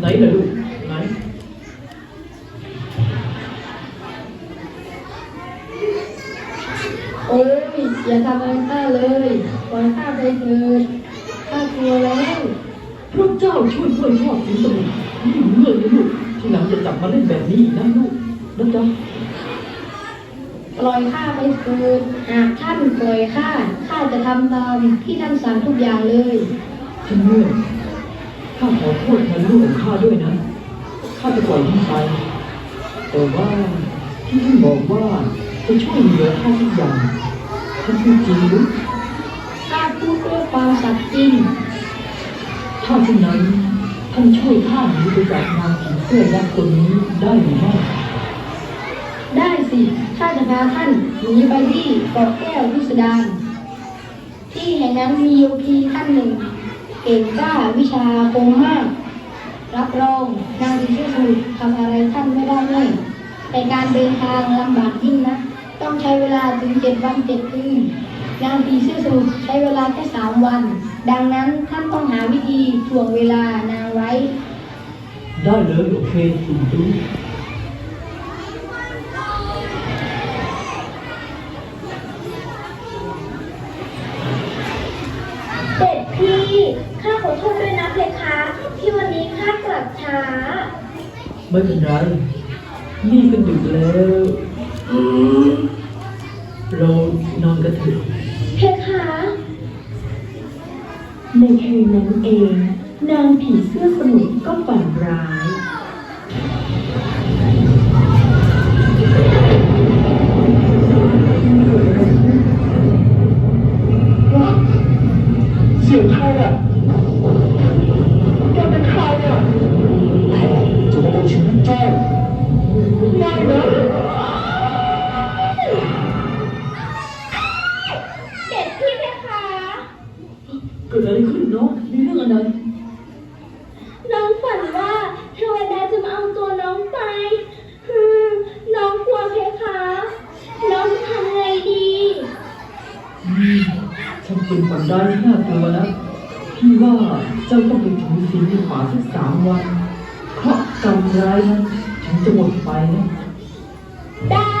ไหนล่ะลูกไหนโอ้ยอย่าทำอะไรข้าเลยปล่อยข้าไปเถิดข้ากลัวแล้วพระเจ้าช่วยกล้วยทอดสินสมุทรนี่เมื่อยนะลูกทีหลังจะจับมาเล่นแบบนี้อีกนะลูกนะจ๊ะปล่อยข้าไปเถิดหากท่านปล่อยข้าข้าจะทำตามที่ท่านสั่งทุกอย่างเลยท่านเมื่อย ข้าขอโทษแทนลูกของข้าด้วยนะข้าจะปล่อยท่านไป แต่ว่าที่ท่านบอกว่าจะช่วยเหลือข้าทุกอย่างท่านพูดจริงหรือข้าพูดด้วยความสัตย์จริงถ้าเช่นนั้นท่านช่วยข้าหนีไปจากนางผีเสื้อยักษ์คนนี้ได้หรือไม่ได้สิข้าจะพาท่านหนีไปที่เกาะแก้วพิสดารที่แห่งนั้นมีโยคีท่านหนึ่งเก่งกล้าวิชาคมมาก รับรองนางดีชื่อสูตรทำอะไรท่านไม่ได้เลยแต่การเดินทางลำบากยิ่งนะ ต้องใช้เวลาถึงเจ็ดวันเจ็ดคืนนางผีเสื้อสูตรใช้เวลาแค่สามวัน ดังนั้นท่านต้องหาวิธีถ่วงเวลานางไว้ ได้เลยโอเคคุณดู เด็ดพี่ ข้าขอโทษด้วยนะเพคะ ที่วันนี้ข้ากลับช้า ไม่เป็นไร นี่ก็ดึกแล้ว เรานอนกันเถอะเพคะในคืนนั้นเอง นางผีเสื้อสมุทรก็ฝันร้าย พี่ว่าเจ้าต้องไปถือศีลในป่าสักสามวัน เพราะกรรมร้ายนั้นถึงจะหมดไปนะได้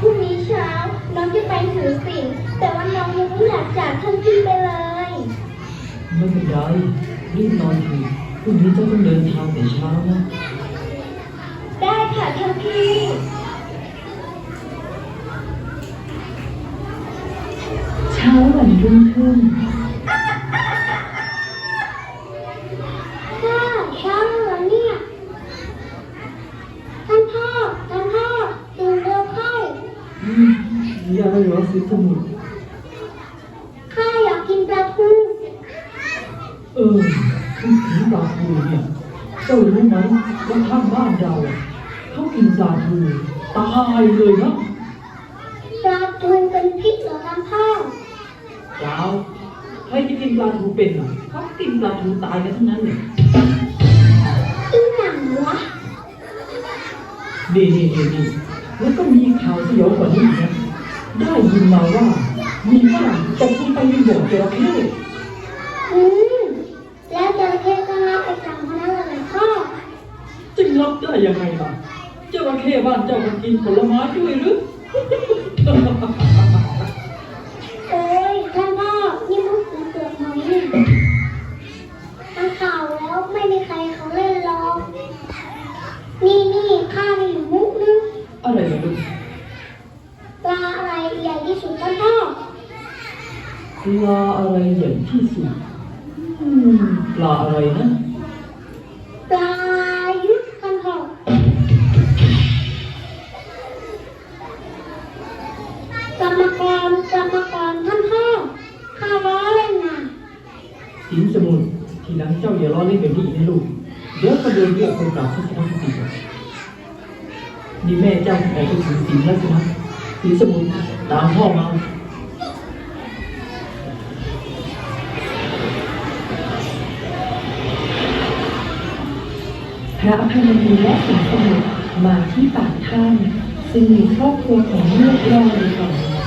พรุ่งนี้เช้าน้องจะไปถือศีลแต่ว่าน้องยังไม่อยากจากท่านพี่ไปเลย ไม่เป็นไรรีบนอนเถอะพรุ่งนี้เจ้าต้องเดินทางแต่เช้านะ ได้ค่ะท่านพี่ เช้าวันรุ่งขึ้น ข้าเช้าแล้วเนี่ย ท่านพ่อ ท่านพ่อตื่นเร็วเข้า อืมมี อะไรเหรอสิสมุทรข้าอยากกินปลาทูเออคือผีปลาทูเนี่ยเจ้ารู้ไหมว่าข้างบ้านเราอะเขากินปลาทูตายเลยนะปลาทูเป็นพิษเหรอท่านพ่อเปล่าใครที่กินปลาทูเป็นอะเขากินปลาทูตายกันทั้งนั้นเลยอีหนังวะนี่นี่นี่นี่แล้วก็มีข่าวสยองกว่านี้อีกนะ ได้ยินมาว่า มีฝรั่งตกลงไปในบ่อจระเข้อืมแล้วจระเข้ก็รับไปจังพนันเลยพ่อจะรับได้ยังไงล่ะจระเข้บ้านเจ้ามันกินผลไม้ด้วยหรือ ปลาอะไรใหญ่ที่สุดอืมปลาอะไรนะ ปลายุทธท่านพ่อกรรมกรกรรมกรท่านพ่อข้าล้อเล่นนะสินสมุนทีหลังเจ้าอย่าล้อเล่นแบบนี้อีกนะลูก เดี๋ยวก็โดนเรียกคนกลับทัศนคติอะนี่แม่เจ้าไหนก็ถือสินแล้วใช่ไหมสินสมุนตามพ่อมา พระอภัยมณีและสิงห์สมุทรมาที่ปากถ้ำซึ่งมีครอบครัวของลูกรออยู่ก่อนแล้ว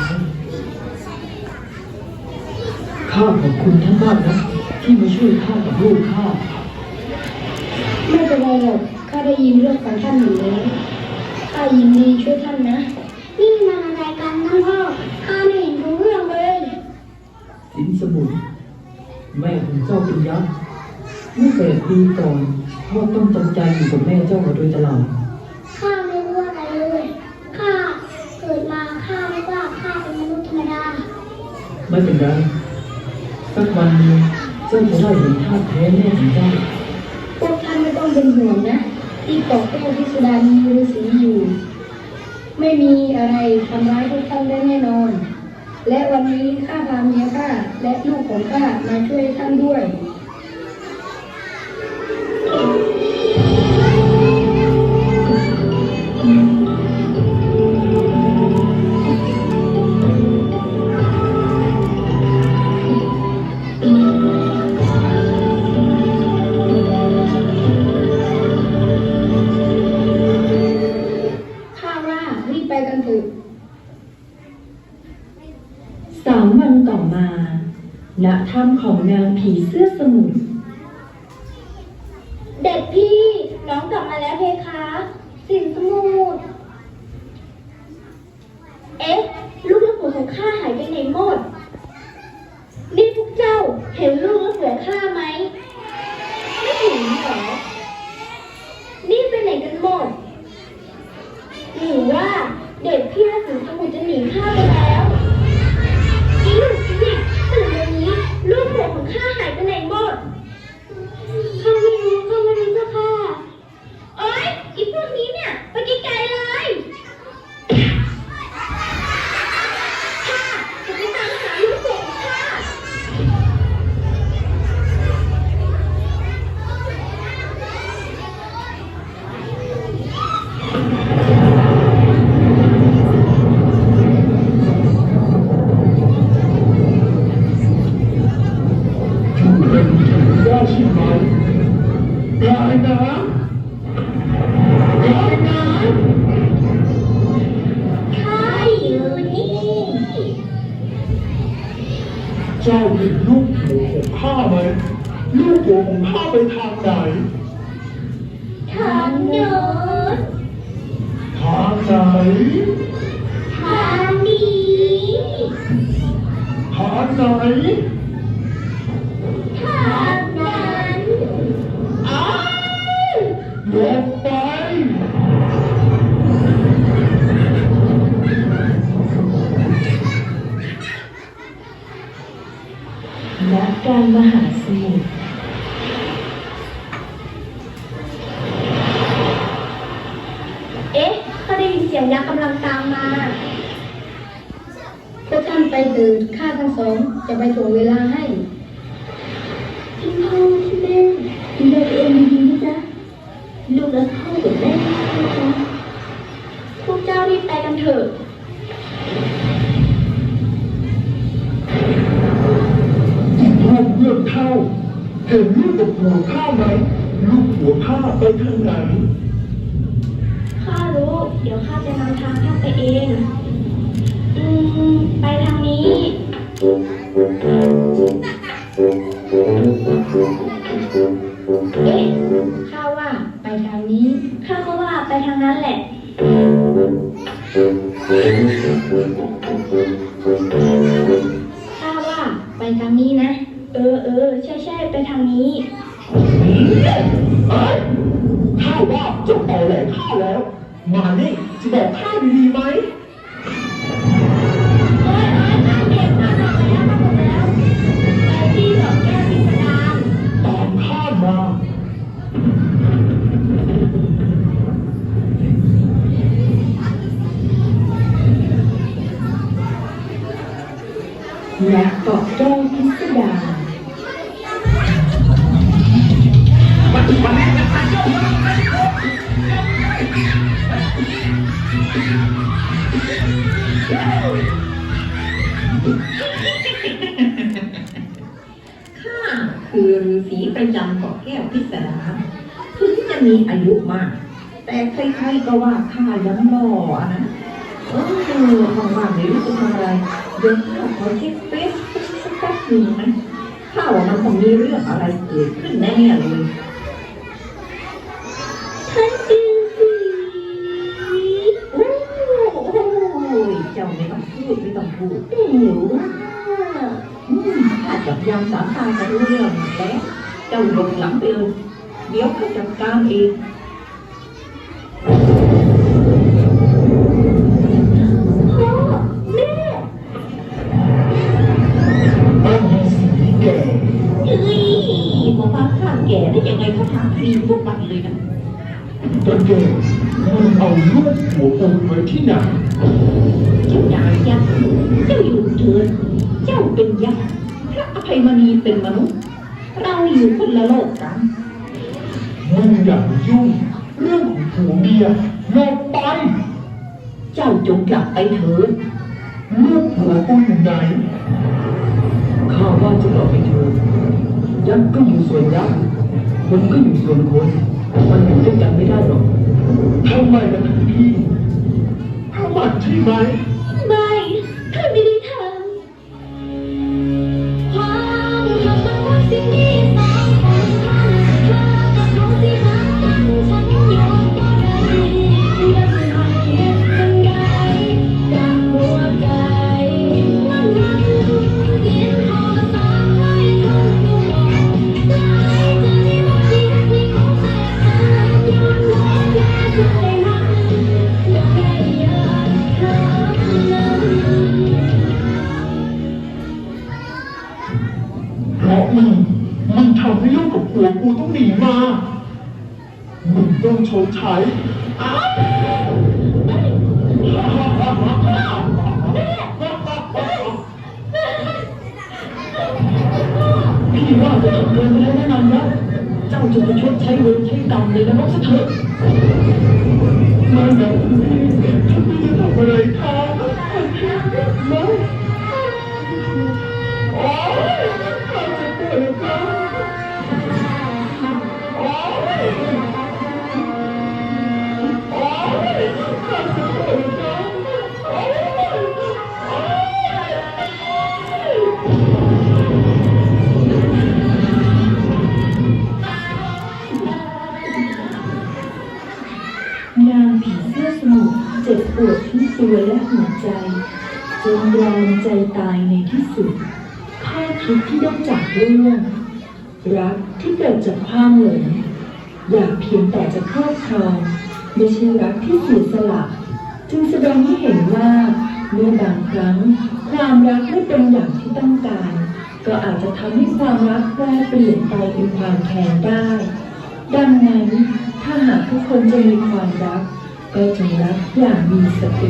ข้าขอบคุณท่านมากนะ ที่มาช่วยข้ากับลูกข้าไม่เป็นไรหรอกข้าได้ยินเรื่องของท่านอยู่แล้วข้ายินดีช่วยท่านนะนี่มันอะไรกันท่านพ่อข้าไม่เห็นรู้เรื่องเลยสินสมุทรแม่ของเจ้าเป็นยักษ์เมื่อแปดปีก่อน พ่อต้องจำใจอยู่กับแม่เจ้ามาโดยตลอด ข้าไม่รู้อะไรเลย ข้าเกิดมาข้าไม่ว่าข้าเป็นมนุษย์ธรรมดา ไม่เป็นไรสักวันหนึงเจ้าจะได้เห็นท่าตุแท้แม่ของเจ้าพวกท่านไม่ต้องเป็นห่วงนะ ที่เกาะแก้วพิสดารมีฤาษีอยู่ ไม่มีอะไรทำร้ายพวกท่านได้แน่นอน และวันนี้ข้าพาเมียข้าและลูกของข้ามาช่วยท่านด้วย พี่น้องกลับมาแล้วเพคะ สินสมุทรเอ๊ะ ลูกและผัวของข้าหายไปไหนหมด นี่พวกเจ้าเห็นลูกและผัวข้าไหม ไม่เห็นเหรอ นี่ไปไหนกันหมดหรือว่าเด็กพี่และสินสมุทรจะหนีข้าไปแล้วางโน้นทางไหนทางนี้ทางไหนทางนั้นอ้าวหลบไปณกลางมหาสมุทร เอ๊ะข้าได้ยินเสียงยักษ์กำลังตามมา พวกท่านไปเถิดข้า ทั้งสองจะไปถ่วงเวลาให้พี่พ่อพี่แม่ดูแลตัวเองดีๆนะจ๊ะลูกและพ่อกับแม่นะจ๊ะพวกเจ้ารีบไปกันเถอะอีกพ่อเพื่อนเข้าเห็นลูกกับหัวข้าไหมลูกหัวข้าไปทางไหนข้ารู้ เดี๋ยวข้าจะนำ เอ๊ะข้าว่าไปทางนี้ ข้าก็ว่าไปทางนั้นแหละ ข้าว่าไปทางนี้นะ เออเออใช่ใช่ไปทางนี้เอ้ยข้าว่าจ้าต่อแหลข้าแล้ว มานี่จะบอกข้าดีๆไหมาะแก้วพิสดารข้าคือฤาษีประจำเกาะแก้วพิสดารถึงจะมีอายุมาก แต่ใครๆก็ว่าข้ายังหล่ออะนะเออว่างๆไม่รู้จะทำอะไรเดี๋ยวข้าขอเช็คเฟซ สักแป๊บหนึ่งนะข้าว่ามันคงมีเรื่องอะไรเกิดขึ้นแน่ๆเลยฉันคือสีโอ้ยเจ้าไม่ต้องพูดไม่ต้องพูดหิวว่าอืมข้าจับยามสามตาจะรู้เรื่องแล้วเจ้าหลงหลังไปเลยเดี๋ยวข้าจัดการเอง ก่ได้ยังไงข้าทำฟรีทุกวันเลยนะตะเกียบมันเอาลูกหัวปูไว้ที่ไหนเจ้านายยักษ์เจ้าอยู่เถิดเจ้าเป็นยักษ์พระอภัยมณีเป็นมนุษย์ เราอยู่คนละโลกกันมึงอย่ามายุ่งเรื่องของผัวเมียลงไป เจ้าจงกลับไปเถิดลูกผัวกูอยู่ไหนข้าว่าจะกลับไปเถิดยักษ์ก็อยู่ส่วนยักษ์ คนก็อยู่ส่วนคนมันอยู่ด้วยกันไม่ได้หรอกทำไมล่ะพี่พระมันใช่ไหมไม่ มึงต้องชดใช้พี่ว่าจะทำเกินไปแล้วแน่นอนนะเจ้าจะไปชดใช้เวรใช้กรรมในนรกซะเถอะไม่นะพี่ฉันไม่ได้ทำอะไรเขา ใจ จนยอมใจตายในที่สุดข้อคิดที่ได้จากเรื่องรักที่เกิดจากความหลงอยากเพียงแต่จะครอบครองไม่ใช่รักที่เสียสละจึงแสดงให้เห็นว่าเมื่อบางครั้ง ความรักไม่เป็นอย่างที่ต้องการ ก็อาจจะทำให้ความรักแปรเปลี่ยนไปเป็นความแค้นได้ ดังนั้นถ้าหากทุกคนจะมีความรัก ก็จงรักอย่างมีสติ